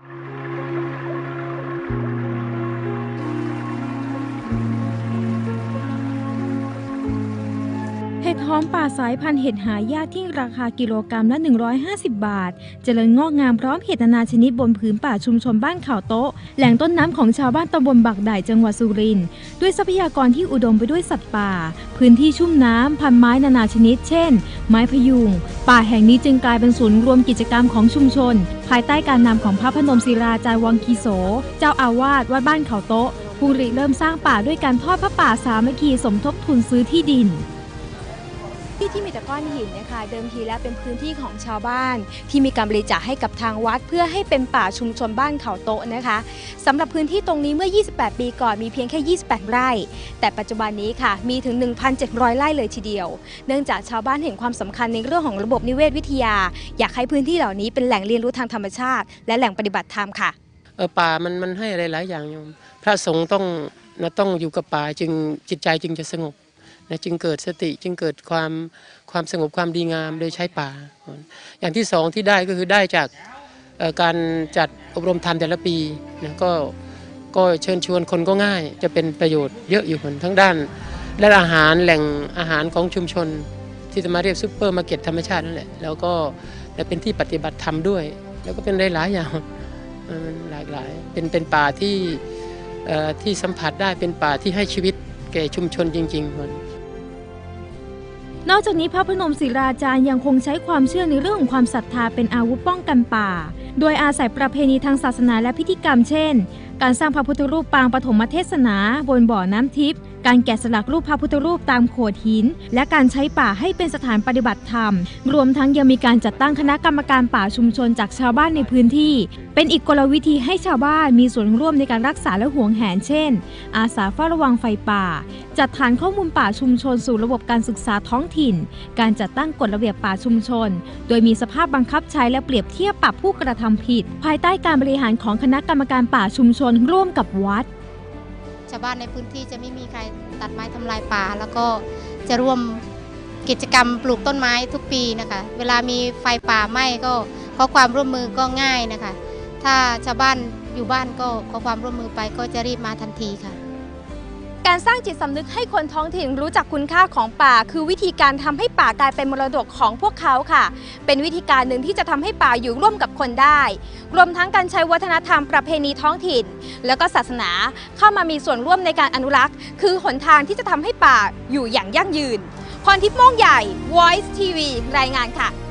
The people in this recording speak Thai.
เห็ดหอมป่าสายพันธุ์เห็ดหายากที่ราคากิโลกรรัมละ 150 บาท เจริญงอกงามพร้อมเห็ดนานาชนิดบนผืนป่าชุมชนบ้านเขาโต๊ะ แหล่งต้นน้ำของชาวบ้านตำบลบักด่ายจังหวัดสุรินทร์ ด้วยทรัพยากรที่อุดมไปด้วยสัตว์ป่า พื้นที่ชุ่มน้ำพันไม้นานาชนิด เช่น ไม้พยุง ป่าแห่งนี้จึงกลายเป็นศูนย์รวมกิจกรรมของชุมชน ภายใต้การนำของพระพนมศิราจารย์วังคีโส เจ้าอาวาสวัดบ้านเขาโต๊ะผู้ริเริ่มสร้างป่าด้วยการทอดพระป่าสามัคคีสมทบทุนซื้อที่ดิน ที่ที่มีแต่ก้อนหินนะคะเดิมทีแล้วเป็นพื้นที่ของชาวบ้าน ที่มีการบริจาคให้กับทางวัด เพื่อให้เป็นป่าชุมชนบ้านเขาโตะนะคะสำหรับพื้นที่ตรงนี้เมื่อ 28 ปีก่อนมีเพียงแค่ 28 ไร่ แต่ปัจจุบันนี้ค่ะมีถึง 1,700 ไร่เลยทีเดียว เนื่องจากชาวบ้านเห็นความสำคัญในเรื่องของระบบนิเวศวิทยา อยากให้พื้นที่เหล่านี้เป็นแหล่งเรียนรู้ทางธรรมชาติ และแหล่งปฏิบัติธรรมค่ะเออป่ามันมันให้อะไรหลายอย่างโยมพระสงฆ์ต้องนะต้องอยู่กับป่าจึงจิตใจจึงจะสงบ นะจึงเกิดสติจึงเกิดความความสงบความดีงามโดยใช้ป่า อย่างที่สองที่ได้ก็คือได้จากการจัดอบรมธรรมแต่ละปีนะก็ก็เชิญชวนคนก็ง่าย จะเป็นประโยชน์เยอะอยู่คนทั้งด้านและอาหารแหล่งอาหารของชุมชน ที่จะมาเรียกซูเปอร์มาร์เก็ตธรรมชาตินั่นแหละแล้วก็และเป็นที่ปฏิบัติธรรมด้วย แล้วก็เป็นหลายๆอย่างมันหลากหลายเป็นเป็นป่าที่ที่สัมผัสได้เป็นป่าที่ให้ชีวิตแก่ชุมชนจริงๆมัน นอกจากนี้พระพนมศิราจารย์ยังคงใช้ความเชื่อในเรื่องของความศรัทธาเป็นอาวุธป้องกันป่า โดยอาศัยประเพณีทางศาสนาและพิธีกรรมเช่น การสร้างพระพุทธรูปปางปฐมเทศนา บนบ่อน้ำทิพย์ การแกะสลักรูปพระพุทธรูปตามโขดหิน และการใช้ป่าให้เป็นสถานปฏิบัติธรรม รวมทั้งยังมีการจัดตั้งคณะกรรมการป่าชุมชนจากชาวบ้านในพื้นที่ เป็นอีกกลวิธีให้ชาวบ้านมีส่วนร่วมในการรักษาและห่วงแหนเช่น อาสาเฝ้าระวังไฟป่า จัดฐานข้อมูลป่าชุมชนสู่ระบบการศึกษาท้องถิ่น การจัดตั้งกฎระเบียบป่าชุมชน โดยมีสภาพบังคับใช้และเปรียบเทียบปรับผู้กระทำผิด ภายใต้การบริหารของคณะกรรมการป่าชุมชนร่วมกับวัด ชาวบ้านในพื้นที่จะไม่มีใครตัดไม้ทำลายป่า แล้วก็จะร่วมกิจกรรมปลูกต้นไม้ทุกปีนะคะ เวลามีไฟป่าไหม้ก็ขอความร่วมมือก็ง่ายนะคะ ถ้าชาวบ้านอยู่บ้านก็ขอความร่วมมือไปก็จะรีบมาทันทีค่ะ การสร้างจิตสำนึกให้คนท้องถิ่นรู้จักคุณค่าของป่า คือวิธีการทำให้ป่ากลายเป็นมรดกของพวกเขาค่ะ เป็นวิธีการหนึ่งที่จะทำให้ป่าอยู่ร่วมกับคนได้ รวมทั้งการใช้วัฒนธรรมประเพณีท้องถิ่น แล้วก็ศาสนาเข้ามามีส่วนร่วมในการอนุรักษ์ คือหนทางที่จะทำให้ป่าอยู่อย่างยั่งยืนพรทิพย์ม่งใหญ่ Voice TV รายงานค่ะ